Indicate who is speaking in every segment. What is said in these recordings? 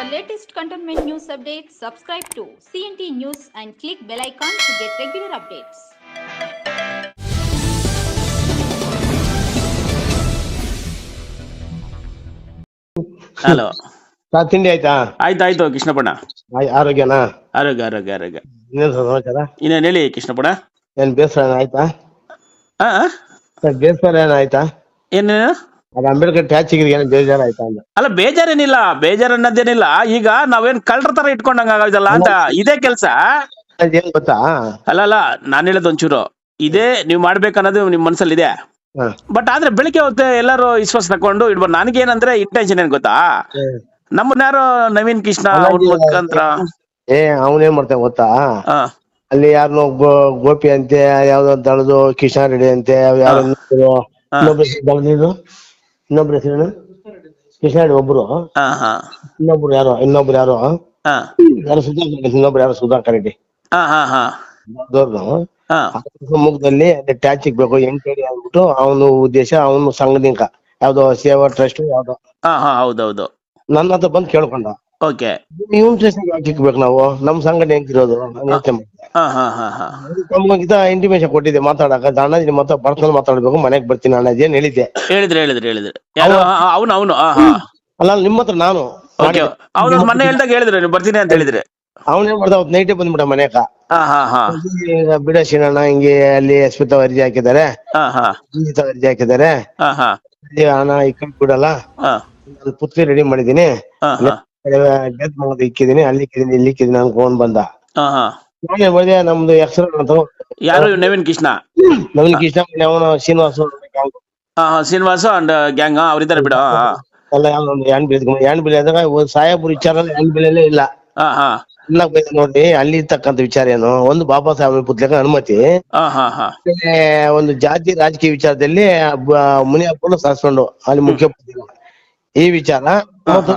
Speaker 1: For latest cantonment news updates, subscribe to CNT News and click bell icon to get regular updates.
Speaker 2: Hello
Speaker 3: ಸಾ ತಿಂಡಿ ಆಯ್ತಾ?
Speaker 2: ಆಯ್ತಾಯ್ತು ಕೃಷ್ಣಪ್ಪಣ್ಣ
Speaker 3: ಆಯ್- ಆರೋಗ್ಯನಾ
Speaker 2: ಆರೋಗ್ಯ ಆರೋಗ್ಯ ಆರೋಗ್ಯ.
Speaker 3: ಇನ್ನೇನ್ ಸಮಾಚಾರ?
Speaker 2: ಇನ್ನೇನು ಹೇಳಿ ಕೃಷ್ಣಪ್ಪಣ್ಣ
Speaker 3: ಏನ್ ಬೇಸರ ಏನ್ ಆಯ್ತಾ?
Speaker 2: ಆ ಆ?
Speaker 3: ಸರ್ ಬೇಸರ ಏನ್ ಆಯ್ತಾ?
Speaker 2: ಏನೇನು
Speaker 3: ಅದು ಅಂಬೇಡ್ಕರ್ ಟ್ಯಾಚ್ ಏನು ಬೇಜಾರ ಆಯ್ತಾ ಅಂದ.
Speaker 2: ಅಲ್ಲ ಬೇಜಾರೇನಿಲ್ಲ ಬೇಜಾರ್ ಅನ್ನೋದೇನಿಲ್ಲ ಈಗ ನಾವೇನ್ ಕಳ್ಳರ ತರ ಇಟ್ಕೊಂಡಂಗ ಆಗೋದಲ್ಲ ಅಂತ ಇದೇ ಕೆಲ್ಸ.
Speaker 3: ಅದ್ ಏನ್ ಗೊತ್ತಾ?
Speaker 2: ಅಲ್ಲ ಅಲ್ಲ ನಾನು ಹೇಳೋದು ಒಂಚೂರು. ಇದೇ ನೀವು ಮಾಡ್ಬೇಕನ್ನೋದು ನಿಮ್ ಮನ್ಸಲ್ಲಿ ಇದೆ.
Speaker 3: ಹ.
Speaker 2: ಬಟ್ ಆದ್ರೆ ಬೆಳಿಗ್ಗೆ ಹೊತ್ತು ಎಲ್ಲರೂ ವಿಶ್ವಾಸ ತಕೊಂಡು ಇಡ್ಬೋದು. ನನಗೇನಂದ್ರೆ ಇಂಟೆನ್ಷನ್ ಏನ್ ಗೊತ್ತಾ? ನಮ್ಮನ್ನಾರು ನವೀನ್ ಕೃಷ್ಣ ಅವ್ರ ಮುಖಾಂತರ.
Speaker 3: ಏ ಅವನೇನ್ ಮಾಡ್ತಾನೆ ಗೊತ್ತಾ?
Speaker 2: ಆ,
Speaker 3: ಅಲ್ಲಿ ಯಾರನ್ನೋ ಗೋಪಿ ಅಂತೆ ಯಾವ್ದೋ ದಳದು ಕಿಶನ್ ರೆಡ್ಡಿ ಅಂತೆ ಯಾರೋ ಇನ್ನೊಬ್ರು ದಳದಿದ್ದು ಇನ್ನೊಬ್ರು ಹೆಸರೇನು ರೆಡ್ಡಿ ಒಬ್ರು. ಇನ್ನೊಬ್ರು ಯಾರೋ ಇನ್ನೊಬ್ರು ಯಾರೋ? ಯಾರು ಸುಧಾಕರ್ ರೆಡ್ಡಿ, ಇನ್ನೊಬ್ರು ಯಾರೋ ಸುಧಾಕರ್ ರೆಡ್ಡಿ. ಮುಖದಲ್ಲಿ ಟ್ಯಾಚ್ ಬೇಕು ಕೇಳಿ ಅಂದ್ಬಿಟ್ಟು ಅವನು ಉದ್ದೇಶ ಅವನು ಸಂಘದಿಂದ ಯಾವ್ದೋ ಸೇವಾ ಟ್ರಸ್ಟ್ ಯಾವ್ದೋ.
Speaker 2: ಹೌದೌದು.
Speaker 3: ನನ್ನ ಹತ್ರ ಬಂದು ಕೇಳ್ಕೊಂಡ.
Speaker 2: ಓಕೆ
Speaker 3: ಇವ್ನ ಸ್ಟೇಷನ್ ಯಾಕೆ ಇಕ್ಬೇಕು ನಾವು? ನಮ್ಮ ಸಂಘಟನೆ ಹೆಂಗಿರೋದು ನಾನು ತಮ್ಮ ಮಾಡ್ದೆ.
Speaker 2: ಹಾ ಹಾ ಹಾ ಹಾ.
Speaker 3: ನಮ್ಗಿಂತ ಇಂಟಿಮೇಷನ್ ಕೊಟ್ಟಿದ್ದೆ ಮಾತಾಡಕ. ಅಣ್ಣಾಜಿ ಮತ್ತೆ ಪರ್ಸನಲ್ ಮಾತಾಡ್ಬೇಕು ಮನೆಗೆ ಬರ್ತೀನಿ ಅಣ್ಣಾಜಿ ಏನ್ ಹೇಳಿದ್ದೆ.
Speaker 2: ಹೇಳಿದ್ರು ಹೇಳಿದ್ರು ಹೇಳಿದ್ರು. ಯಾರು ಅವನು ಅವನು ಹಾ ಹಾ.
Speaker 3: ಅಲ್ಲ ನಿಮ್ಮ ಹತ್ರ ನಾನು.
Speaker 2: ಓಕೆ ಅವನು ಮೊನ್ನೆ ಹೇಳ್ದಾಗ ಹೇಳಿದ್ರು ನೀವು ಬರ್ತೀನಿ ಅಂತ ಹೇಳಿದ್ರೆ.
Speaker 3: ಅವನ್ ಏನ್ ಮಾಡ್ದ ಅವತ್ ನೈಟೇ ಬಂದ್ಬಿಟ್ಟ ಮನೆಕ
Speaker 2: ಹಾ ಹಾ ಹಾ.
Speaker 3: ಈಗ ಬಿಡ ಶಿವಣ್ಣ ಹಿಂಗೆ ಅಲ್ಲಿ ಸ್ಮಿತಾ ಅರ್ಜಿ ಹಾಕಿದ್ದಾರೆ.
Speaker 2: ಹಾ ಹಾ.
Speaker 3: ಸಂಗೀತ ಅರ್ಜಿ ಹಾಕಿದ್ದಾರೆ.
Speaker 2: ಹಾ ಹಾ.
Speaker 3: ಇಲ್ಲಿ ಹಣ ಇಕ್ಕಂಡ್ ಬಿಡಲ್ಲ
Speaker 2: ಹಾ.
Speaker 3: ನಾನು ಪುತ್ರಿ ರೆಡಿ ಮಾಡಿದೀನಿ
Speaker 2: ಹಾ ಹಾ.
Speaker 3: ಗೆದ್ ಮಗದ ಇಕ್ಕಿದೀನಿ ಅಲ್ಲಿ ಇಕ್ಕಿದೀನಿ ಇಲ್ಲಿ ಇಕ್ಕಿದೀನಿ ನಾನು ಫೋನ್ ಬಂದ.
Speaker 2: ಹಾ ಹಾ.
Speaker 3: ನಾನೇ ಮಾಡಿದೆ ನಮ್ದು ಹೆಸರು ಅಂತ
Speaker 2: ಯಾರು ನವೀನ್ ಕೃಷ್ಣ?
Speaker 3: ನವೀನ್ ಕೃಷ್ಣ ಅವನು ಶ್ರೀನಿವಾಸ
Speaker 2: ಹಾ ಹಾ ಶ್ರೀನಿವಾಸ ಅಂಡ್ ಗ್ಯಾಂಗ್ ಅವ್ರಿದ್ದಾರೆ ಬಿಡು ಹಾ
Speaker 3: ಎಲ್ಲ ಯಾವ್ದೊಂದು ಹ್ಯಾಂಡ್ ಬಿಲ್ ಹ್ಯಾಂಡ್ ಬಿಲ್ ಒಂದ್ ಸಾಹೇಬ್ರು ವಿಚಾರ ಹ್ಯಾಂಡ್ ಬಿಲ್ ಇಲ್ಲ.
Speaker 2: ಹಾ ಹಾ.
Speaker 3: ಎಲ್ಲ ಬೈದು ನೋಡಿ ಅಲ್ಲಿ ಇರ್ತಕ್ಕಂಥ ವಿಚಾರ ಏನು? ಒಂದು ಬಾಬಾ ಸಾಹೇಬ್ ಪುತ್ಲಕ ಅನುಮತಿ.
Speaker 2: ಹಾ ಹಾ ಹಾ.
Speaker 3: ಆಮೇಲೆ ಒಂದು ಜಾತಿ ರಾಜಕೀಯ ವಿಚಾರದಲ್ಲಿ ಮುನಿಯಪ್ಪನ ಸಾಸ್ಕೊಂಡು ಅಲ್ಲಿ ಮುಖ್ಯ ಈ ವಿಚಾರ ಮತ್ತು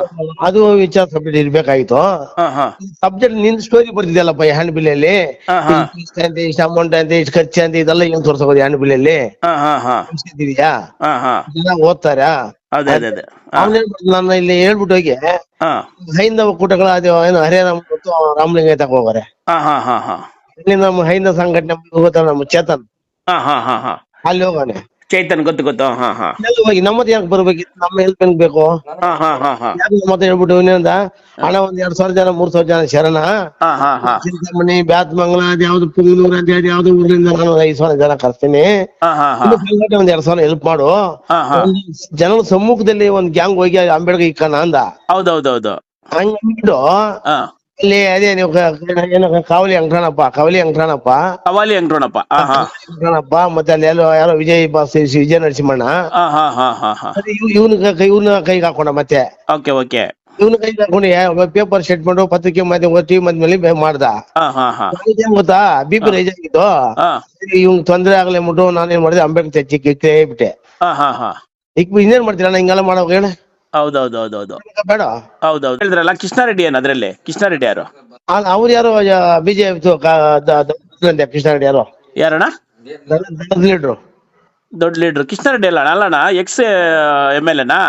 Speaker 3: ಅದು ವಿಚಾರ ಸಬ್ಜೆಕ್ಟ್
Speaker 2: ಹಾ
Speaker 3: ಸಬ್ಜೆಕ್ಟ್ ನಿನ್ ಸ್ಟೋರಿ ಬರ್ತಿದ್ಯಲ್ಲಪ್ಪ ಹ್ಯಾಂಡ್ ಬಿಲ್ ಅಲ್ಲಿ ಇಷ್ಟ ಅಂತ ಇಷ್ಟ ಅಮೌಂಟ್ ಅಂತ ಇಷ್ಟ ಖರ್ಚು ಅಂತ ಇದೆಲ್ಲ ಏನ್ ತೋರ್ಸಬಹುದು ಹ್ಯಾಂಡ್ ಬಿಲ್ ಅಲ್ಲಿ ಇದೆಯಾ ಜನ ಓದ್ತಾರ?
Speaker 2: ಅದೇ ಅದೇ ಹಾ.
Speaker 3: ನಾನು ಇಲ್ಲಿ ಹೇಳ್ಬಿಟ್ಟು ಹೋಗಿ ಹೈಂದವ ಕೂಟಗಳ ಅದು ಏನು ಹರೇರಾಮ್ ಮತ್ತು ರಾಮಲಿಂಗ ತಕ ಹೋಗಾರೆ ಇಲ್ಲಿ ನಮ್ಮ ಹೈಂದ ಸಂಘಟನೆ ಹೋಗ್ತಾನೆ ನಮ್ಮ ಚೇತನ್? ಅಲ್ಲಿ ಹೋಗಾನೆ.
Speaker 2: ಚೈತನ್ ಗೊತ್ತು ಗೊತ್ತು. ಹಾ ಹಾ.
Speaker 3: ಹೋಗಿ ನಮ್ಮದು ಯಾಕೆ ಬರ್ಬೇಕಿತ್ತು? ನಮ್ಮ ಹೆಲ್ಪ್ ಹೆಂಗ್ ಬೇಕು?
Speaker 2: ಹಾ ಹಾ ಹಾ ಹಾ.
Speaker 3: ಯಾಕೆ ನಮ್ಮ ಹತ್ರ ಹೇಳ್ಬಿಟ್ಟು ಇನ್ನೊಂದ? ಹಣ ಒಂದ್ ಎರಡ್ ಸಾವಿರ ಜನ ಮೂರ್ ಸಾವಿರ ಜನ ಶರಣ?
Speaker 2: ಹಾ ಹಾ ಹಾ.
Speaker 3: ಚಿಂತಾಮಣಿ ಬ್ಯಾತ್ಮಂಗ್ಲ ಅದ್ ಯಾವ್ದು ಪುಂಗನೂರ್ ಅಂತ ಹೇಳಿ ಯಾವ್ದು ಊರಿಂದ ನಾನು ಒಂದ್ ಐದ್ ಸಾವಿರ ಜನ ಕರ್ತೀನಿ.
Speaker 2: ಹಾ ಹಾ ಹಾ.
Speaker 3: ಇನ್ನು ಸಂಘಟನೆ ಒಂದ್ ಎರಡ್ ಸಾವಿರ ಹೆಲ್ಪ್ ಮಾಡು.
Speaker 2: ಹಾ ಹಾ.
Speaker 3: ಒಂದ್ ಜನರ ಸಮ್ಮುಖದಲ್ಲಿ ಒಂದ್ ಗ್ಯಾಂಗ್ ಹೋಗಿ ಅಂಬೇಡ್ಕರ್ ಇಕ್ಕಣ ಅಂದ.
Speaker 2: ಹೌದೌದೌದು.
Speaker 3: ಹಂಗ ಅಂದ್ಬಿಟ್ಟು
Speaker 2: ಹಾ.
Speaker 3: ಅಲ್ಲಿ ಅದೇ ನೀವು ಕ- ಏನು ಕಾವಲಿ ಅಂಕಣಪ್ಪ ಕಾವಲಿ ಅಂಕಣಪ್ಪ
Speaker 2: ಕವಾಲಿ ಅಂಕ್ರಣಪ್ಪ ಹಾ ಹಾ
Speaker 3: ಅಂಕಣಪ್ಪ ಮತ್ತೆ ಅಲ್ಲಿ ಎಲ್ಲೋ ಯಾರೋ ವಿಜಯ್ ಬಾಸ್ ವಿಜಯ ನರಸಿಂಹಣ್ಣ
Speaker 2: ಹಾ ಹಾ ಹಾ ಹಾ ಹಾ
Speaker 3: ಇವನ್ ಕೈ ಇವ್ನ ಕೈಗೆ ಹಾಕೊಂಡ ಮತ್ತೆ
Speaker 2: ಓಕೆ ಓಕೆ
Speaker 3: ಇವನು ಕೈಗೆ ಹಾಕೊಂಡು ಪೇಪರ್ ಸೆಟ್ ಮಾಡು ಪತ್ರಿಕೆ ಮಾಧ್ಯಮ ಟಿವಿ ಮಾಧ್ಯಮಲ್ಲಿ ಮಾಡ್ದ
Speaker 2: ಹಾ ಹಾ ಹಾ
Speaker 3: ಏನ್ ಗೊತ್ತಾ ಬಿ ಪಿ ರೈಸ್ ಆಗಿತ್ತು
Speaker 2: ಹಾ
Speaker 3: ಇವ್ನ್ ತೊಂದ್ರೆ ಆಗ್ಲಿ ಅಂದ್ಬಿಟ್ಟು ನಾನೇನ್ ಮಾಡಿದೆ ಅಂಬೇಡ್ಕರ್ ಚರ್ಚಿಗೆ ಇಕ್ಕೇ ಬಿಟ್ಟೆ
Speaker 2: ಹಾ ಹಾ ಹಾ
Speaker 3: ಇಕ್ ಇನ್ನೇನ್ ಮಾಡ್ತೀರಾ ಅಣ್ಣ ಹಿಂಗೆಲ್ಲ ಮಾಡೋ ಹೇಳ
Speaker 2: ಹೌದೌದೌದೌದು.
Speaker 3: ಬೇಡ.
Speaker 2: ಹೌದೌದು. ಹೇಳಿದ್ರಲ್ಲ ಕೃಷ್ಣಾರೆಡ್ಡಿ ಏನು ಅದ್ರಲ್ಲಿ? ಕೃಷ್ಣಾರೆಡ್ಡಿ ಯಾರು?
Speaker 3: ಅವ್ರು ಯಾರೋ ಬಿಜೆಪಿ ಕೃಷ್ಣಾರೆಡ್ಡಿ ಯಾರು? ಯಾರೋ
Speaker 2: ಯಾರಣ್ಣ
Speaker 3: ಲೀಡ್ರು.
Speaker 2: ದೊಡ್ಡ ಲೀಡರ್. ಕೃಷ್ಣಾರೆಡ್ಡಿ ಅಲ್ಲ ಅಲ್ಲಣ್ಣ ex M L ಎನಾ.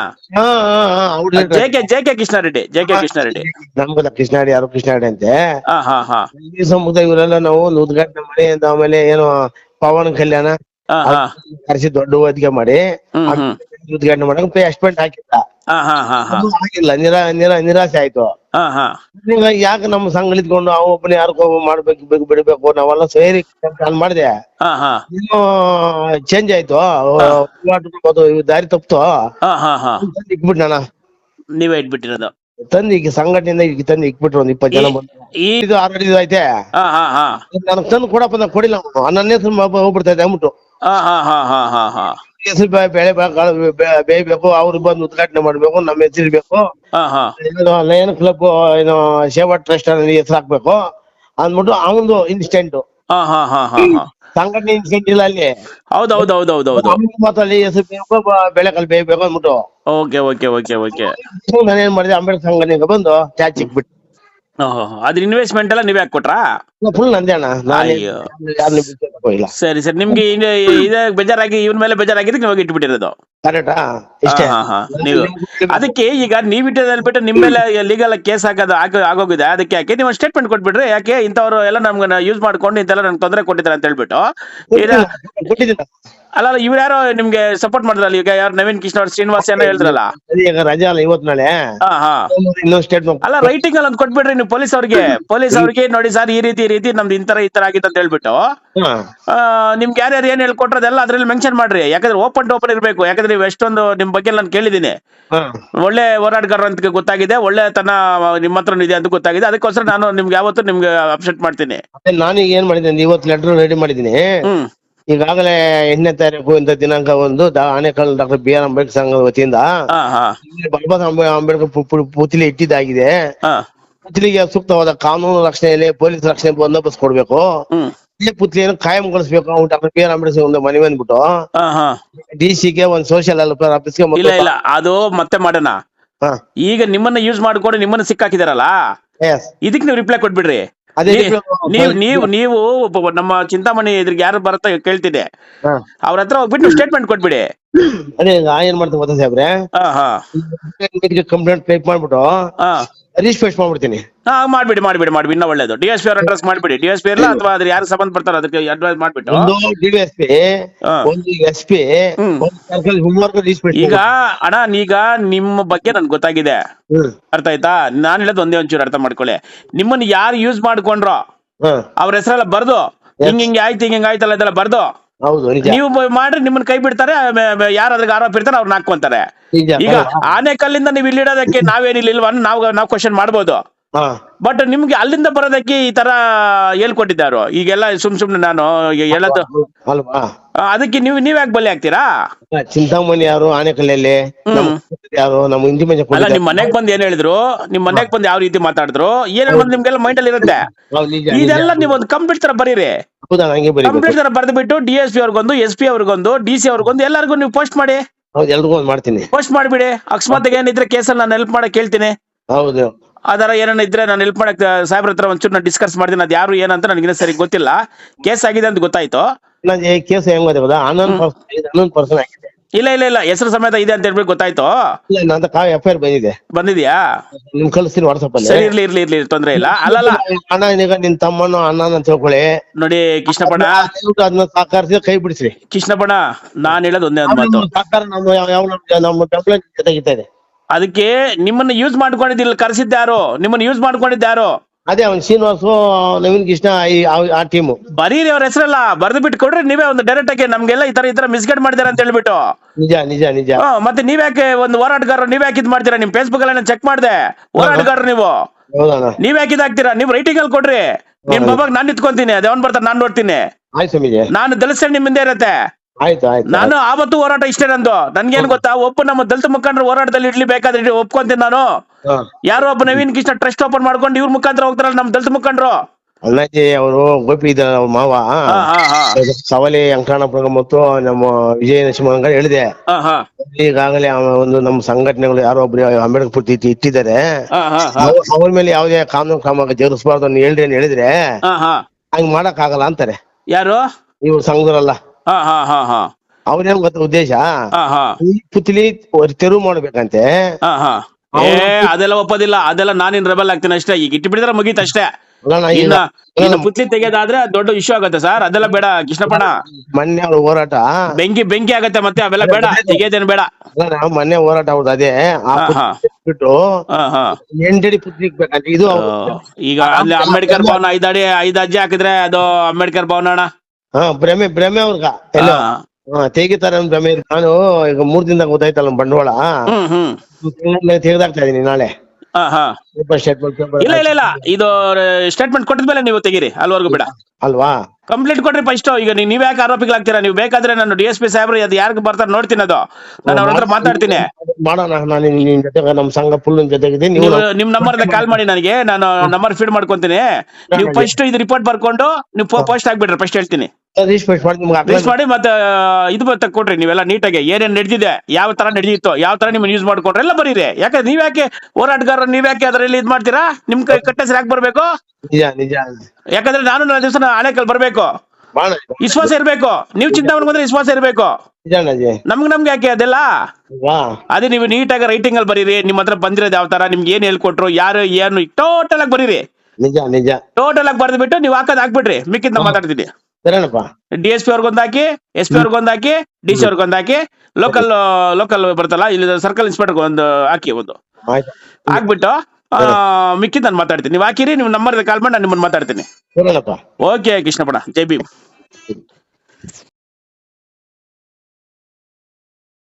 Speaker 2: J K J K Krishna Reddy J K Krishna Reddy.
Speaker 3: ನಮ್ಗಲ್ಲ Krishnareddy ಯಾರು ಕೃಷ್ಣಾರೆಡ್ಡಿ ಅಂತೆ?
Speaker 2: ಹಾ ಹಾ ಹಾ.
Speaker 3: ಈ ಸಮುದಾಯ ಇವರೆಲ್ಲ ನಾವು ಉದ್ಘಾಟನೆ ಮಾಡಿ ಆಮೇಲೆ ಏನು ಪವನ್ ಕಲ್ಯಾಣ ಕರೆಸಿ ದೊಡ್ಡ ವೇದಿಕೆ ಮಾಡಿ ಉದ್ಘಾಟನೆ ಮಾಡಕ್ ಪೇ ಎಕ್ಸ್ಪೆಂಟ್ ಹಾಕಿಲ್ಲ. ಅದು ಆಗಿಲ್ಲ. ನಿರಾ ನಿರಾ ನಿರಾಸೆ ಆಯ್ತು. ಈಗ ಯಾಕೆ ನಮ್ಮ ಸಂಘ ಇದ್ಕೊಂಡು ಅವ ಒಬ್ಬನೇ ಯಾರಿಗೋ ಮಾಡ್ಬೇಕು ಬೇಕು ಬಿಡ್ಬೇಕು ನಾವೆಲ್ಲ ಸೇರಿ ಪ್ಲಾನ್ ಮಾಡಿದೆ. ಏನೋ ಚೇಂಜ್ ಆಯ್ತು. ದಾರಿ ತಪ್ಪು ಇಕ್ಬಿಟ್ನಣ್ಣ
Speaker 2: ನೀವೇ ಇಟ್ಬಿಟ್ಟಿರೋದು.
Speaker 3: ತಂದು ಈಗ ಸಂಘಟನೆಯಿಂದ ಈಗ ತಂದು ಇಕ್ಬಿಟ್ರು ಒಂದ್ ಇಪ್ಪತ್ತು ಜನ ಬಂದು. ಇದು ಆಲ್ರೆಡಿ ಐತೆ. ನನಗೆ ತಂದು ಕೊಡಪ್ಪ ನಾನು ಕೊಡಿಲ್ಲ. ಅವನು ನನ್ನ ಹೆಸರು ಹೋಗ್ಬಿಡ್ತಾ ಇದೆ ಅಂದ್ಬಿಟ್ಟು. ಹೆಸರು ಬೇಳೆ ಬೇಯಬೇಕು ಅವ್ರು ಬಂದು ಉದ್ಘಾಟನೆ ಮಾಡ್ಬೇಕು ನಮ್ಮ ಹೆಸರು ಬೇಕು
Speaker 2: ಹಾ ಹಾ.
Speaker 3: ಏನು ಲಯನ್ ಕ್ಲಬ್ ಏನು ಸೇವಾ ಟ್ರಸ್ಟ್ ಅಲ್ಲಿ ಹೆಸರು ಹಾಕ್ಬೇಕು. ಅಂದ್ಬಿಟ್ಟು ಅವನದು ಇನ್ಸ್ಟೆಂಟ್
Speaker 2: ಹಾ ಹಾ ಹಾ ಹಾ ಹಾ.
Speaker 3: ಸಂಘಟನೆ ಇನ್ಸ್ಟೆಂಟ್ ಇಲ್ಲ ಅಲ್ಲಿ.
Speaker 2: ಹೌದು ಹೌದು ಹೌದು ಹೌದು ಹೌದು
Speaker 3: ಅವ್ನಿಗೆ ಮಾತ್ರ ಅಲ್ಲಿ ಹೆಸರು ಬೇಕು ಬೆಳೆಕಲ್ಲಿ ಬೇಯಬೇಕು ಅಂದ್ಬಿಟ್ಟು.
Speaker 2: Okay okay okay okay.
Speaker 3: ನಾನು ಏನ್ ಮಾಡಿದೆ ಅಂಬೇಡ್ಕರ್ ಸಂಘಟನೆಗೆ ಬಂದು ಚಾಚಿಕ್ ಇಕ್ಬಿಟ್ಟು
Speaker 2: ಅದ್ರ ಇನ್ವೆಸ್ಟ್ಮೆಂಟ್ ಎಲ್ಲ ನೀವೇ ಹಾಕೊಟ್ರಾ
Speaker 3: ಫುಲ್ ನಂದೇ ಅಣ್ಣ ನಾನು
Speaker 2: ಅಯ್ಯೋ.
Speaker 3: ಯಾರನ್ನ ಬಿಟ್ಟು ಹೋಗಿಲ್ಲ
Speaker 2: ಸರಿ ಸರಿ ನಿಮ್ಗೆ ಇದ ಬೇಜಾರಾಗಿ ಇವನ್ ಮೇಲೆ ಬೇಜಾರಾಗಿದ್ದಕ್ಕೆ ಇವಾಗ ಇಟ್ಬಿಟ್ಟಿರೋದು
Speaker 3: ಕರೆಕ್ಟಾ ಇಷ್ಟೇ.
Speaker 2: ನೀವು ಅದಕ್ಕೆ ಈಗ ನೀವ್ ಬಿಟ್ಟು ನಿಮ್ಮ ಮೇಲೆ ಲೀಗಲ್ ಕೇಸ್ ಹಾಕೋದು ಆಗೋಗಿದೆ. ಅದಕ್ಕೆ ಯಾಕೆ ನೀವು ಸ್ಟೇಟ್ಮೆಂಟ್ ಕೊಟ್ಬಿಡ್ರಿ ಯಾಕೆ ಇಂಥವ್ರು ಎಲ್ಲ ನಮ್ಗೆ ಯೂಸ್ ಮಾಡ್ಕೊಂಡು ಇಂತೆಲ್ಲ ನಮ್ಗೆ ತೊಂದರೆ ಕೊಟ್ಟಿದ್ದಾರೆ ಅಂತ ಹೇಳ್ಬಿಟ್ಟು. ಅಲ್ಲ ಇವ್ರು ಯಾರೋ ನಿಮ್ಗೆ ಸಪೋರ್ಟ್ ಮಾಡಿದ್ರಲ್ಲ ಈಗ ಯಾರು ನವೀನ್ ಕೃಷ್ಣ ಅವ್ರು ಶ್ರೀನಿವಾಸ ಏನೋ ಹೇಳಿದ್ರಲ್ಲ.
Speaker 3: ಈಗ ರಜಾ ಅಲ್ಲ ಇವತ್ ನಾಳೆ
Speaker 2: ಅಲ್ಲ ರೈಟಿಂಗ್ ಅಲ್ಲಿ ಒಂದು ಕೊಟ್ಬಿಡ್ರಿ ನೀವು ಪೊಲೀಸ್ ಅವ್ರಿಗೆ. ಪೊಲೀಸ್ ಅವ್ರಿಗೆ ನೋಡಿ ಸರ್ ಈ ರೀತಿ ಈ ರೀತಿ ನಮ್ದು ಇಂತರ ಈ ತರ ಆಗಿದೆ ಅಂತ ಹೇಳ್ಬಿಟ್ಟು. ನಿಮ್ಗೆ ಯಾರ್ಯಾರು ಏನ್ ಹೇಳ್ಕೊಟ್ರದೆಲ್ಲ ಅದ್ರಲ್ಲಿ ಮೆನ್ಷನ್ ಮಾಡ್ರಿ. ಯಾಕಂದ್ರೆ ಓಪನ್ ಟು ಓಪನ್ ಇರ್ಬೇಕು. ಯಾಕಂದ್ರೆ ನೀವು ಎಷ್ಟೊಂದು ನಿಮ್ ಬಗ್ಗೆ ನಾನು ಕೇಳಿದ್ದೀನಿ. ಒಳ್ಳೆ ಹೋರಾಟಗಾರ ಅಂತ ಗೊತ್ತಾಗಿದೆ ಒಳ್ಳೆ ತನ್ನ ನಿಮ್ಮ ಹತ್ರ ಇದೆ ಅಂತ ಗೊತ್ತಾಗಿದೆ. ಅದಕ್ಕೋಸ್ಕರ ನಾನು ನಿಮ್ಗೆ ಯಾವತ್ತು ನಿಮ್ಗೆ ಅಪ್ಸೆಟ್ ಮಾಡ್ತೀನಿ.
Speaker 3: ನಾನೀಗ ಏನ್ ಮಾಡಿದ್ದೀನಿ ಇವತ್ತು ಲೆಟರ್ ರೆಡಿ ಮಾಡಿದ್ದೀನಿ. ಈಗಾಗಲೇ ಎಂಟನೇ ತಾರೀಕು ಇಂತ ದಿನಾಂಕ ಒಂದು Anekal doctor B R Ambedkar ಸಂಘದ ವತಿಯಿಂದ ಬಾಬಾ ಸಾಹೇಬ್ ಅಂಬೇಡ್ಕರ್ ಪುತ್ಲಿ ಇಟ್ಟಿದ್ದಾಗಿದೆ. ಪುತ್ಲಿಗೆ ಸೂಕ್ತವಾದ ಕಾನೂನು ರಕ್ಷಣೆಯಲ್ಲಿ ಪೊಲೀಸ್ ರಕ್ಷಣೆ ಬಂದೋಬಸ್ತ್ ಕೊಡ್ಬೇಕು. ಪುತ್ಲಿಯನ್ನು ಕಾಯಂಗೊಳಿಸ್ಬೇಕು ಅವ್ನು ಡಾಕ್ಟರ್ ಬಿ ಆರ್ ಅಂಬೇಡ್ಕರ್ ಒಂದು ಮನವಿ ಅಂದ್ಬಿಟ್ಟು.
Speaker 2: ಹಾ ಹಾ.
Speaker 3: ಡಿ ಗೆ ಒಂದು ಸೋಷಿಯಲ್ ಹೆಲ್ಪರ್ ಆಫೀಸ್ಗೆ
Speaker 2: ಇಲ್ಲ ಇಲ್ಲ. ಅದು ಮತ್ತೆ ಮಾಡೋಣ.
Speaker 3: ಹಾ.
Speaker 2: ಈಗ ನಿಮ್ಮನ್ನ ಯೂಸ್ ಮಾಡ್ಕೊಂಡು ನಿಮ್ಮನ್ನ ಸಿಕ್ಕಾಕಿದಾರಲ್ಲ?
Speaker 3: ಎಸ್
Speaker 2: ಇದಕ್ಕೆ ನೀವು ರಿಪ್ಲೈ ಕೊಟ್ಬಿಡ್ರಿ.
Speaker 3: ಅದೇ reply-
Speaker 2: ನೀವು ನೀವು ನೀವು ಒಬ್ಬ ನಮ್ಮ ಚಿಂತಾಮಣಿ ಇದ್ರಿಗೆ ಯಾರು ಬರುತ್ತಾ ಕೇಳ್ತಿದೆ
Speaker 3: ಹಾ.
Speaker 2: ಅವ್ರ ಹತ್ರ ಹೋಗ್ಬಿಟ್ಟು ಸ್ಟೇಟ್ಮೆಂಟ್ ಕೊಟ್ಬಿಡಿ.
Speaker 3: ಅದೇ ಏನ್ ಮಾಡ್ತೀನಿ ಗೊತ್ತಾ ಸಾಹೇಬ್ರೆ?
Speaker 2: ಹಾ ಹಾ.
Speaker 3: ಕಂಪ್ಲೇಂಟ್ ಟೈಪ್ ಮಾಡ್ಬಿಟ್ಟು
Speaker 2: ಹಾ.
Speaker 3: ರಿಜಿಸ್ಟ್ರೇಷನ್ ಮಾಡ್ಬಿಡ್ತೀನಿ.
Speaker 2: ಹಾ ಮಾಡ್ಬಿಡಿ ಮಾಡ್ಬಿಡಿ ಮಾಡ್ಬಿಡಿ. ಇನ್ನ ಒಳ್ಳೇದು. ಡಿ ಎಸ್ ಪಿ ಅವ್ರ ಅಡ್ರೆಸ್ ಮಾಡ್ಬಿಡಿ. ಡಿ ಎಸ್ ಪಿ ಇರಲ್ಲ ಅಥವಾ ಅದ್ರ ಯಾರು ಸಂಬಂಧ ಪಡ್ತಾರ ಅದಕ್ಕೆ ಅಡ್ವೈಸ್ ಮಾಡ್ಬಿಟ್ಟು.
Speaker 3: ಒಂದು ಡಿವೈಎಸ್ಪಿ
Speaker 2: ಹಾ.
Speaker 3: ಒಂದು ಎಸ್ ಪಿ
Speaker 2: ಹ್ಮ್.
Speaker 3: ಒಂದು ಸರ್ಕಲ್ ಹೋಮ್ವರ್ಕ್
Speaker 2: ಈಗ ಅಣ್ಣ ಈಗ ನಿಮ್ಮ ಬಗ್ಗೆ ನನ್ಗೆ ಗೊತ್ತಾಗಿದೆ.
Speaker 3: ಹ್ಮ್.
Speaker 2: ಅರ್ಥ ಆಯ್ತಾ? ನಾನು ಹೇಳೋದು ಒಂದೇ ಒಂಚೂರು ಅರ್ಥ ಮಾಡ್ಕೊಳ್ಳಿ. ನಿಮ್ಮನ್ನ ಯಾರು ಯೂಸ್ ಮಾಡ್ಕೊಂಡ್ರೋ
Speaker 3: ಹಾ.
Speaker 2: ಅವ್ರ ಹೆಸರೆಲ್ಲ ಬರ್ದು ಹಿಂಗ್ ಹಿಂಗೆ ಆಯ್ತು ಹಿಂಗ್ ಹಿಂಗ್ ಆಯ್ತಲ್ಲ ಇದೆಲ್ಲ ಬರ್ದು
Speaker 3: ಹೌದು ನಿಜ.
Speaker 2: ನೀವು ಮಾಡ್ರಿ ನಿಮ್ಮನ್ನ ಕೈ ಬಿಡ್ತಾರೆ ಯಾರು ಅದ್ರಿಗೆ ಆರೋಪ ಇರ್ತಾರೆ ಅವ್ರನ್ನ ಹಾಕೊಂತಾರೆ
Speaker 3: ನಿಜ.
Speaker 2: ಈಗ ಆನೆಕಲ್ಲಿಂದ ನೀವು ಇಲ್ಲಿಡೋದಕ್ಕೆ ನಾವೇನಿಲ್ಲ ಇಲ್ವಾ? ನಾವು ನಾವು ಕ್ವಶನ್ ಮಾಡ್ಬೋದು. ಬಟ್ ನಿಮ್ಗೆ ಅಲ್ಲಿಂದ ಬರೋದಕ್ಕೆ ಈ ತರ ಹೇಳ್ಕೊಟ್ಟಿದ್ದಾರು? ಈಗೆಲ್ಲ ಸುಮ್ ಸುಮ್ನೆ ನಾನು ಈಗ ಹೇಳೋದು.
Speaker 3: ಅಲ್ವಾ?
Speaker 2: ಅದಕ್ಕೆ ನೀವು ನೀವ್ ಯಾಕೆ ಬಲಿ ಆಗ್ತೀರಾ?
Speaker 3: ಚಿಂತಾಮಣಿ ಯಾರು? ಆನೆಕಲ್ಲಲ್ಲಿ? ನಮ್ಮ ಯಾರು? ನಮ್ಮ ಹಿಂದಿ ಮನೆ
Speaker 2: ಅಲ್ಲ ನಿಮ್ ಮನೆಗ್ ಬಂದ್ ಏನ್ ಹೇಳಿದ್ರು? ನಿಮ್ ಮನೆಗ್ ಬಂದ್ ಯಾವ ರೀತಿ ಮಾತಾಡಿದ್ರು? ಏನ್ ಬಂದ್ ನಿಮ್ಗೆಲ್ಲ ಮೈಂಡ್ ಅಲ್ಲಿ ಇರುತ್ತೆ? ಇದೆಲ್ಲ ನೀವ್ ಒಂದು ಕಂಪ್ಲೀಟ್ ತರ ಬರೀರಿ. ಕಂಪ್ಲೀಟ್ ತರ ಬರೆದು ಬಿಟ್ಟು ಡಿ ಎಸ್ ಪಿ ಅವ್ರಿಗೊಂದು ಎಸ್ ಪಿ ಅವ್ರಿಗೊಂದು ಡಿ ಸಿ ಅವ್ರಿಗೊಂದು ಎಲ್ಲರಿಗೂ ನೀವು ಪೋಸ್ಟ್ ಮಾಡಿ.
Speaker 3: ಎಲ್ರಿಗೂ ಒಂದ್ ಮಾಡ್ತೀನಿ.
Speaker 2: ಪೋಸ್ಟ್ ಮಾಡ್ಬಿಡಿ. ಅಕಸ್ಮಾತ್ ಏನಿದ್ರೆ ಕೇಸಲ್ಲಿ ನಾನು ಹೆಲ್ಪ್ ಮಾಡಕ್ ಕೇಳ್ತೀನಿ.
Speaker 3: ಹೌದು.
Speaker 2: ಅದರ ಏನೇನ ಇದ್ರೆ ನಾನು ಹೆಲ್ಪ್ ಮಾಡಕ್ ಸಾಹೇಬ್ರ ಹತ್ರ ಒಂಚೂರು ನಾನು ಡಿಸ್ಕಸ್ ಮಾಡ್ತೀನಿ. ಅದು ಯಾರು ಏನಂತ ನನ್ಗೆ ಸರಿ ಗೊತ್ತಿಲ್ಲ. ಕೇಸ್ ಆಗಿದೆ ಅಂತ ಗೊತ್ತಾಯ್ತು.
Speaker 3: ನಾನು ಕೇಸ್ ಹೆಂಗ್ ಹನ್ನೊಂದು ಪರ್ಸನ್ ಹನ್ನೊಂದು ಪರ್ಸನ್ ಆಗಿದೆ.
Speaker 2: ಇಲ್ಲ ಇಲ್ಲ ಇಲ್ಲ. ಹೆಸರು ಸಮೇತ ಇದೆ ಅಂತ ಹೇಳ್ಬಿಟ್ಟು ಗೊತ್ತಾಯ್ತು.
Speaker 3: ಇಲ್ಲ ನಂತ ಕಾವ್ ಎಫ್ ಐ ಆರ್ ಬಂದಿದೆ.
Speaker 2: ಬಂದಿದ್ಯಾ?
Speaker 3: ನಿಮ್ ಕಳಿಸ್ತೀನಿ ವಾಟ್ಸಪ್ ಅಲ್ಲಿ.
Speaker 2: ಸರಿ ಇರ್ಲಿ ಇರ್ಲಿ ಇರ್ಲಿ ತೊಂದ್ರೆ ಇಲ್ಲ. ಅಲ್ಲಲ್ಲ
Speaker 3: ಅಣ್ಣ ಈಗ ನಿನ್ ತಮ್ಮನ ಅಣ್ಣನ ತಿಳ್ಕೊಳ್ಳಿ
Speaker 2: ನೋಡಿ ಕೃಷ್ಣಪ್ಪಣ್ಣ.
Speaker 3: ದಯವಿಟ್ಟು ಅದನ್ನ ಸಹಕರಿಸಿ ಕೈ ಬಿಡಿಸ್ರಿ.
Speaker 2: ಕೃಷ್ಣಪ್ಪಣ್ಣ ನಾನ್ ಹೇಳೋದು ಒಂದೇ ಒಂದು ಮಾತು.
Speaker 3: ಸಾಕಾರ ಸಹಕಾರ ನಮ್ಮ ಯಾವ ಯಾವ ನಮ್ಮ- ಬೆಂಬಲ ಇದೆ
Speaker 2: ಅದಕ್ಕೆ ನಿಮ್ಮನ್ನ ಯೂಸ್ ಮಾಡ್ಕೊಂಡಿದ್ದಿಲ್ಲ ಕರೆಸಿದ್ಯಾರು ನಿಮ್ಮನ್ನ ಯೂಸ್ ಮಾಡ್ಕೊಂಡಿದ್ಯಾರು
Speaker 3: ಅದೇ ಅವ್ನು ಶ್ರೀನಿವಾಸು ನವೀನ್ ಕೃಷ್ಣ ಈ- ಆ- ಆ ಟೀಮು
Speaker 2: ಬರೀರಿ ಅವ್ರ ಹೆಸರಲ್ಲ ಬರೆದು ಬಿಟ್ಟು ಕೊಡ್ರಿ ನೀವೇ ಒಂದು ಡೈರೆಕ್ಟ್ ಆಗಿ ನಮ್ಗೆಲ್ಲ ಈ ತರ ಈ ತರ ಮಿಸ್ಗೈಡ್ ಮಾಡಿದಾರೆ ಅಂತ ಹೇಳ್ಬಿಟ್ಟು.
Speaker 3: ನಿಜ ನಿಜ ನಿಜ.
Speaker 2: ಹಾ, ಮತ್ತೆ ನೀವ್ ಯಾಕೆ ಒಂದು ಹೋರಾಟಗಾರರು ನೀವ್ ಯಾಕಿದ್ ಇದ್ ಮಾಡ್ತೀರಾ? ನಿಮ್ ಫೇಸ್ಬುಕ್ ಅಲ್ಲಿ ಚೆಕ್ ಮಾಡ್ದೆ. ಹೋರಾಟಗಾರರು ನೀವು.
Speaker 3: ಹೌದಣ್ಣ.
Speaker 2: ನೀವ್ ಯಾಕಿದ್ ಇದಾಗ್ತೀರಾ? ನೀವ್ ರೈಟಿಂಗ್ ಅಲ್ಲಿ ಕೊಡ್ರಿ. ನಿಮ್ ಬಾಬಾಗ್ ನಾನ್ ನಿತ್ಕೊಂತೀನಿ ಅದೇ ಅವ್ನ್ ಬರ್ತಾರೆ ನಾನ್ ನೋಡ್ತೀನಿ.
Speaker 3: ಆಯ್ತು ಸ್ವಾಮೀಜಿ.
Speaker 2: ನಾನು ದಲಿತ ನಿಮ್ ಹಿಂದೆ ಇರತ್ತೆ.
Speaker 3: ಆಯ್ತು ಆಯ್ತು
Speaker 2: ನಾನು ಆವತ್ತು ಹೋರಾಟ ಇಷ್ಟೇ ನಂದು. ನನ್ಗೇನ್ ಗೊತ್ತಾ? ಒಪ್ಪು ನಮ್ಮ ದಲಿತ ಮುಖಂಡರು ಹೋರಾಟದಲ್ಲಿ ಇಡ್ಲಿ ಬೇಕಾದ್ರೆ ಒಪ್ಕೊಂತೀನಿ ನಾನು. ಯಾರೋ ಒಬ್ಬ ನವೀನ್ ಕೃಷ್ಣ ಟ್ರಸ್ಟ್ ಓಪನ್ ಮಾಡ್ಕೊಂಡು ಇವ್ರ ಮುಖಾಂತರ ಹೋಗ್ತಾರಲ್ಲ ನಮ್ ದಲಿತ ಮುಖಂಡರು.
Speaker 3: ಅಲ್ಲಾಜಿ ಅವರು ಗೋಪಿ ಇದ್ದಾರೆ ಮಾವ. ಸವಲಿ ಅಂಕಣಪುರ ಮತ್ತು ನಮ್ಮ ವಿಜಯ ನರಸಿಂಹ ಹೇಳಿದೆ. ಈಗಾಗಲೇ ಒಂದು ನಮ್ಮ ಸಂಘಟನೆಗಳು ಯಾರೋ ಒಬ್ರು ಅಂಬೇಡ್ಕರ್ ಪೂರ್ತಿ ಇಟ್ಟಿ- ಇಟ್ಟಿದ್ದಾರೆ. ಅವ್ರ- ಮೇಲೆ ಯಾವುದೇ ಕಾನೂನು ಕ್ರಮ ಜರುಗಿಸಬಾರ್ದು ಹೇಳ್ರಿ ಅಂತ ಹೇಳಿದ್ರೆ ಹಂಗ್ ಮಾಡಕ್ ಆಗಲ್ಲ ಅಂತಾರೆ.
Speaker 2: ಯಾರು?
Speaker 3: ಇವ್ರು ಸಂಘದಲ್ಲ ಅವ್ರೇನ್ ಗೊತ್ತ ಉದ್ದೇಶ?
Speaker 2: ಹಾ ಹಾ.
Speaker 3: ಈ ಪುತ್ಲಿ ತೆರವು ಮಾಡ್ಬೇಕಂತೆ.
Speaker 2: ಹಾ ಹಾ. ಏ ಅದೆಲ್ಲ ಒಪ್ಪೋದಿಲ್ಲ. ಅದೆಲ್ಲ ನಾನಿನ್ ರೆಬಲ್ ಆಗ್ತೀನಿ ಅಷ್ಟೇ. ಈಗ ಇಟ್ಟು ಬಿಡಿದ್ರೆ ಮುಗೀತ್ ಅಷ್ಟೇ. ಇನ್ನ ಇನ್ನು ಪುತ್ಲಿ ತೆಗೆಯೋದಾದ್ರೆ ದೊಡ್ಡ ಇಶ್ಯೂ ಆಗತ್ತೆ ಸರ್ ಅದೆಲ್ಲ ಬೇಡ ಕೃಷ್ಣಪ್ಪಣ
Speaker 3: ಮೊನ್ನೆ ಅವ್ರ ಹೋರಾಟ.
Speaker 2: ಬೆಂಕಿ ಬೆಂಕಿ ಆಗತ್ತೆ ಮತ್ತೆ ಅವೆಲ್ಲ ಬೇಡ. ತೆಗೆಯೋದೇನು ಬೇಡ.
Speaker 3: ಮೊನ್ನೆ ಹೋರಾಟ ಅವ್ರದ್ದು ಅದೇ.
Speaker 2: ಹಾ, ಹಾ.
Speaker 3: ಪುತ್ಲಿ ಬಿಟ್ಟು ಎಂಟಡಿ ಪುತ್ಲಿ ಬೇಕಂತೆ ಇದು
Speaker 2: ಈಗ ಅಲ್ಲಿ ಅಂಬೇಡ್ಕರ್ ಭವನ ಐದ್ ಅಡಿ ಐದ್ ಅಜ್ಜಿ ಹಾಕಿದ್ರೆ ಅದು ಅಂಬೇಡ್ಕರ್ ಭವನ ಅಣ್ಣ.
Speaker 3: ಹಾ ಭ್ರಮೆ ಭ್ರಮೆ ಅವ್ರಗ. ಎಲ್ಲ. ತೆಗಿತಾರೆ ಅಂತ ಭ್ರಮೆ ಇದೆ. ನಾನು ಈಗ ಮೂರ್ ದಿನದಾಗ ಗೊತ್ತಾಯ್ತಲ್ಲ ನಮ್ ಬಂಡವಾಳ.
Speaker 2: ಹ್ಮ್ ಹ್ಮ್.
Speaker 3: ತೆಗೆದಾಕ್ತಾ ಇದೀನಿ ನಾಳೆ.
Speaker 2: ಹಾ ಹಾ. ಇಲ್ಲ ಇಲ್ಲ ಇಲ್ಲ. ಇದು ಸ್ಟೇಟ್ಮೆಂಟ್ ಕೊಟ್ಟಿದ್ಮೇಲೆ ನೀವು ತೆಗೀರಿ. ಅಲ್ವರೆಗೂ ಬೇಡ.
Speaker 3: ಅಲ್ವಾ?
Speaker 2: ಕಂಪ್ಲೀಟ್ ಕೊಡ್ರಿ ಫಸ್ಟ್ ಈಗ ನೀವ್ ನೀವ್ ಯಾಕೆ ಆರೋಪಿಗಳಾಗ್ತೀರಾ ನೀವು ಬೇಕಾದ್ರೆ ನಾನು ಡಿ ಎಸ್ ಪಿ ಸಾಹೇಬ್ರು ಅದು ಯಾರಿಗೆ ಬರ್ತಾರೆ ನೋಡ್ತೀನಿ ಅದು. ನಾನು ಅವ್ರ ಹತ್ರ ಮಾತಾಡ್ತೀನಿ.
Speaker 3: ಮಾಡೋಣ ನಾನು ನಿನ್ ಜೊತೆ ನಮ್ ಸಂಘ ಫುಲ್ ಜೊತೆಗಿದೆ ನೀವು
Speaker 2: ನೀವು ನಿಮ್ ನಂಬರ್ ಕಾಲ್ ಮಾಡಿ ನನಗೆ. ನಾನು ನಂಬರ್ ಫೀಡ್ ಮಾಡ್ಕೊಂತೀನಿ. ನೀವು ಫಸ್ಟ್ ಇದು ರಿಪೋರ್ಟ್ ಬರ್ಕೊಂಡು ನೀವು ಪೋಸ್ಟ್ ಆಗ್ಬಿಡ್ರಿ ಫಸ್ಟ್ ಹೇಳ್ತೀನಿ.
Speaker 3: ಮಾಡಿ ನಿಮ್ಗೆ
Speaker 2: ಲಿಸ್ಟ್ ಮಾಡಿ ಮತ್ತೆ ಇದು ಮತ್ತೆ ಕೊಡ್ರಿ ನೀವೆಲ್ಲ ನೀಟಾಗಿ ಏನೇನ್ ನಡೆದಿದೆ ಯಾವ ತರ ನಡೆದಿತ್ತು ಯಾವ ತರ ನಿಮ್ಮನ್ನ ಯೂಸ್ ಮಾಡ್ಕೊಂಡ್ರೆ ಎಲ್ಲ ಬರೀರಿ. ಯಾಕಂದ್ರೆ ನೀವ್ ಯಾಕೆ ಹೋರಾಟಗಾರ ನೀವ್ ಯಾಕೆ ಅದರಲ್ಲಿ ಇದ್ ಮಾಡ್ತೀರಾ? ನಿಮ್ ಕೈ ಕಟ್ಟೆಸರಿ ಯಾಕೆ ಬರ್ಬೇಕು?
Speaker 3: ನಿಜ ನಿಜ.
Speaker 2: ಯಾಕಂದ್ರೆ ನಾನು ನಾಳೆ ದಿವಸ ಆಣೆಕಲ್ ಬರ್ಬೇಕು. ವಿಶ್ವಾಸ ಇರ್ಬೇಕು. ನೀವು ಚಿಂತಾವನ್ ಬಂದ್ರೆ ವಿಶ್ವಾಸ ಇರ್ಬೇಕು.
Speaker 3: ನಿಜ
Speaker 2: ನಮ್ಗ್ ನಮ್ಗೆ ಯಾಕೆ ಅದೆಲ್ಲ? ಅದೇ ನೀವು ನೀಟಾಗಿ ರೈಟಿಂಗ್ ಅಲ್ಲಿ ಬರೀರಿ ನಿಮ್ ಹತ್ರ ಬಂದಿರೋದು ಯಾವ ತರ ನಿಮ್ಗೆ ಏನ್ ಹೇಳ್ಕೊಟ್ರು ಯಾರು ಏನು ಟೋಟಲ್ ಆಗಿ ಬರೀರಿ.
Speaker 3: ನಿಜ ನಿಜ.
Speaker 2: ಟೋಟಲ್ ಆಗಿ ಬರ್ದ್ಬಿಟ್ಟು ನೀವು ಹಾಕೋದ್ ಹಾಕ್ಬಿಟ್ರಿ. ಮಿಕ್ಕಿದ್ ನಾವು ಮಾತಾಡ್ತೀನಿ
Speaker 3: ಸರಿನಪ್ಪ.
Speaker 2: ಡಿ ಎಸ್ ಪಿ ಅವ್ರಿಗೊಂದು ಹಾಕಿ ಎಸ್ ಪಿ ಅವ್ರಿಗೊಂದು ಹಾಕಿ ಡಿ ಸಿ ಅವ್ರಿಗೊಂದು ಹಾಕಿ ಲೋಕಲ್ ಲೋಕಲ್ ಬರ್ತಲ್ಲ ಇಲ್ಲಿ ಸರ್ಕಲ್ ಇನ್ಸ್ಪೆಕ್ಟರ್ ಒಂದು ಹಾಕಿ ಒಂದು.
Speaker 3: ಆಯ್ತು.
Speaker 2: ಹಾಕ್ಬಿಟ್ಟು ಆ, ಮಿಕ್ಕಿದ್ ನಾನು ಮಾತಾಡ್ತೀನಿ. ನೀವು ಹಾಕಿರಿ ನೀವು ನಂಬರ್ ಕಾಲ್ ಮಾಡಿ ನಾನು ನಿಮ್ಮನ್ನ ಮಾತಾಡ್ತೀನಿ. ಓಕೆ ಕೃಷ್ಣಪ್ಪಣ ಜೈ ಭೀಮ್.